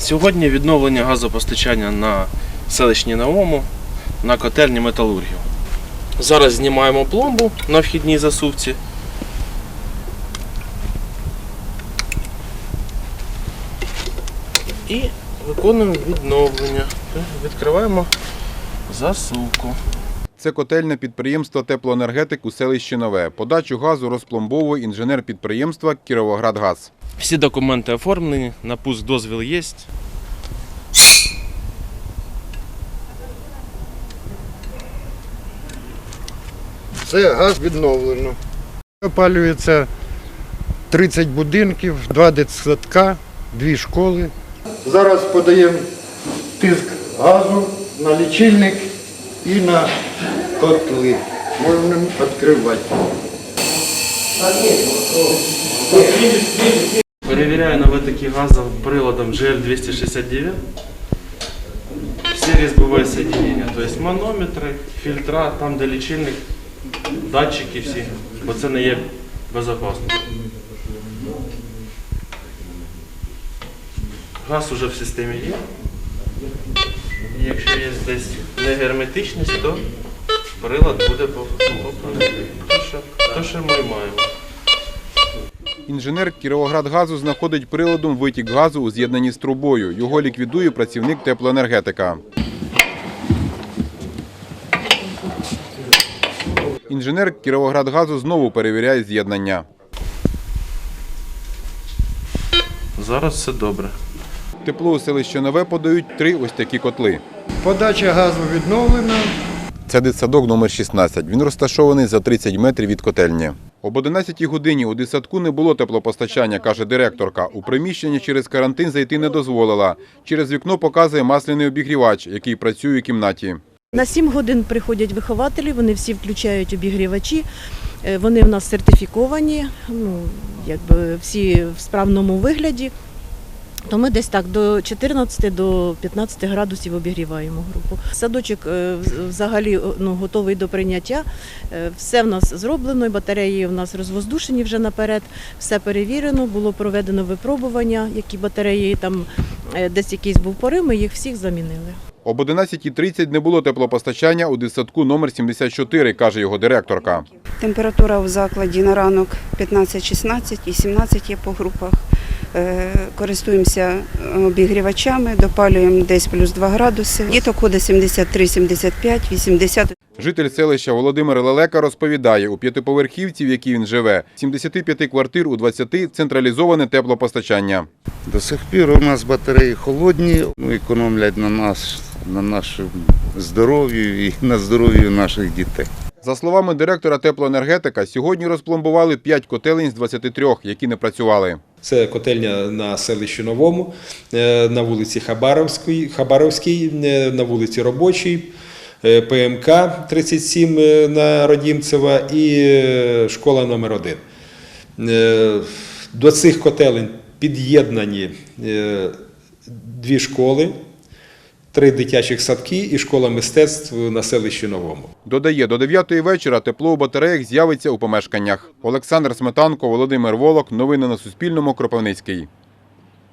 Сьогодні відновлення газопостачання на селищній Новому на котельні металургів. Зараз знімаємо пломбу на вхідній засувці. І виконуємо відновлення. Відкриваємо засувку. Це котельне підприємство теплоенергетик у селищі Нове. Подачу газу розпломбовує інженер підприємства Кіровоградгаз. Всі документи оформлені, на пуск дозвіл є. Це газ відновлено. Опалюється 30 будинків, два дитсадка, дві школи. Зараз подаємо тиск газу на лічильник і на котли. Можемо відкривати. Перевіряю на витоки газу приладом GL269. Всі різьбові соединення, тобто манометри, фільтра, там де лічильник, датчики всі, бо це не є безпечно. Газ уже в системі є. І якщо є десь негерметичність, то прилад буде попраний. То, що, то, що ми маємо. Інженер Кіровоградгазу знаходить приладом витік газу у з'єднанні з трубою. Його ліквідує працівник теплоенергетика. Інженер Кіровоградгазу знову перевіряє з'єднання. Зараз все добре. Тепло у селище Нове подають три ось такі котли. Подача газу відновлена. Це дитсадок номер 16. Він розташований за 30 метрів від котельні. Об 11 годині у дитсадку не було теплопостачання, каже директорка. У приміщення через карантин зайти не дозволила. Через вікно показує масляний обігрівач, який працює у кімнаті. На 7 годин приходять вихователі, вони всі включають обігрівачі, е, вони в нас сертифіковані, ну, якби всі в справному вигляді. То ми десь так до 14 до 15 градусів обігріваємо групу. Садочок е, взагалі ну, готовий до прийняття. Е, Все в нас зроблено, і батареї в нас розвоздушені вже наперед. Все перевірено, було проведено випробування, які батареї там е, десь якийсь був порив, ми їх всіх замінили. Об 11.30 не було теплопостачання у дитсадку номер 74, каже його директорка. Температура в закладі на ранок 15-16 і 17 є по групах. Е, Користуємося обігрівачами, допалюємо десь плюс 2 градуси. Діток ходить 73, 75, 80. Житель селища Володимир Лелека розповідає, у п'ятиповерхівці, в якій він живе, 75 квартир у 20 централізоване теплопостачання. До сих пір у нас батареї холодні, ну, економлять на нас, на нашому здоров'ю і на здоров'ю наших дітей. За словами директора теплоенергетика, сьогодні розпломбували 5 котелень з 23, які не працювали. Це котельня на селищі Новому, е, на вулиці Хабаровській, е, на вулиці Робочій, е, ПМК 37 е, на Родімцева і школа номер 1 Е, До цих котелень під'єднані дві школи, три дитячих садки і школа мистецтв на селищі Новому. Додає, до 9 вечора тепло у батареях з'явиться у помешканнях. Олександр Сметанко, Володимир Волок. Новини на Суспільному. Кропивницький.